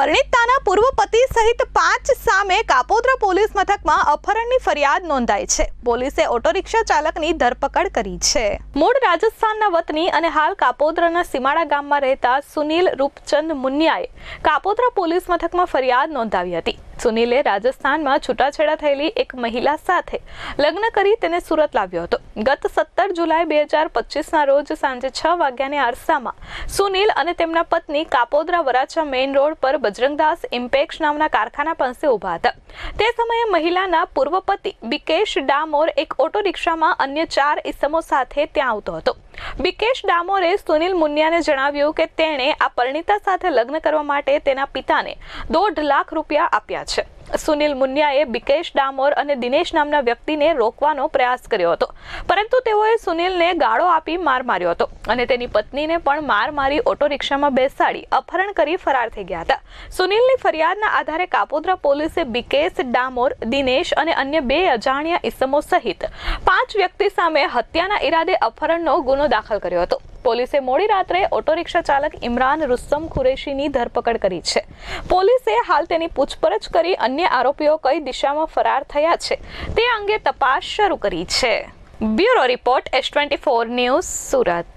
પરિણીતાના પૂર્વ પતિ સહિત પાંચ સામે કાપોદ્રા પોલીસ મથકમાં અપહરણની ફરિયાદ નોંધાઈ છે. પોલીસે ઓટો રિક્ષા ચાલકની ધરપકડ કરી છે. મૂળ રાજસ્થાનના વતની અને હાલ કાપોદ્રાના સીમાડા ગામમાં રહેતા સુનિલ રૂપચંદ મુનિયાએ કાપોદ્રા પોલીસ મથકમાં ફરિયાદ નોંધાવી હતી. સુનિલે રાજસ્થાનમાં છૂટાછેડા થયેલી એક મહિલા સાથે લગ્ન કરી તેને સુરત લાવ્યો હતો. ગત સત્તર જુલાઈ બે હજાર પચીસના રોજ સાંજે છ વાગ્યાની આરસામાં સુનિલ અને તેમના પત્ની કાપોદ્રા વરાછા મેઇન રોડ પર બજરંગદાસ ઇમ્પેક્સ નામના કારખાના પાસે ઊભા હતા. તે સમયે મહિલાના પૂર્વ પતિ બિકેશ ડામોર એક ઓટો રિક્ષામાં અન્ય ચાર ઇસમો સાથે ત્યાં આવતો હતો. બિકેશ ડામોરે સુનિલ મુનિયાને જણાવ્યું કે તેણે આ પરિણીતા સાથે લગ્ન કરવા માટે તેના પિતાને દોઢ લાખ રૂપિયા આપ્યા છે. સુનિલ મુનિયાએ બિકેશ ડામોર અને દિનેશ નામના વ્યક્તિને રોકવાનો પ્રયાસ કર્યો હતો. પરંતુ તેઓએ સુનિલને ગાળો આપી માર માર્યો હતો અને તેની પત્નીને પણ માર મારી ઓટો રિક્ષામાં બેસાડી અપહરણ કરી ફરાર થઈ ગયા હતા. સુનિલની ફરિયાદના આધારે કાપોદ્રા પોલીસે બિકેશ ડામોર, દિનેશ અને અન્ય બે અજાણ્યા ઇસમો સહિત પાંચ વ્યક્તિ સામે હત્યાના ઈરાદે અપહરણનો ગુનો દાખલ કર્યો હતો. પોલીસે મોડી રાત્રે ઓટો રિક્ષા ચાલક ઇમરાન રુસ્તમ ખુરેશીની ધરપકડ કરી છે. પોલીસે હાલ તેની પૂછપરછ કરી અન્ય આરોપીઓ કઈ દિશામાં ફરાર થયા છે તે અંગે તપાસ શરૂ કરી છે. Bureau report S twenty four news Surat.